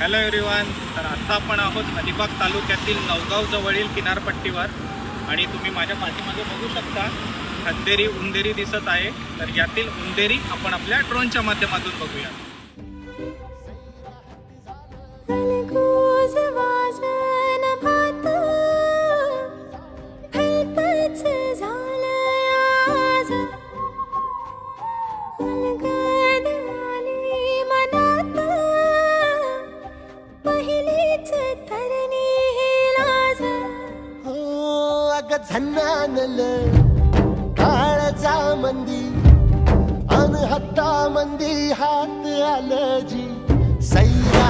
Hello everyone तर आता आपण आहोत अलिबाग तालुक्यातील नवगाव जवळील किनारपट्टीवर. आणि तुम्ही माझ्या पाठीमागे बघू शकता खंदेरी उंदेरी दिसत आहे. तर यातील उंदेरी आपण आपल्या ड्रोनच्या माध्यमातून बघूया Thank you. हो झन्नानल. काळजा मंदी अन मंदी हात आलं जी सैरा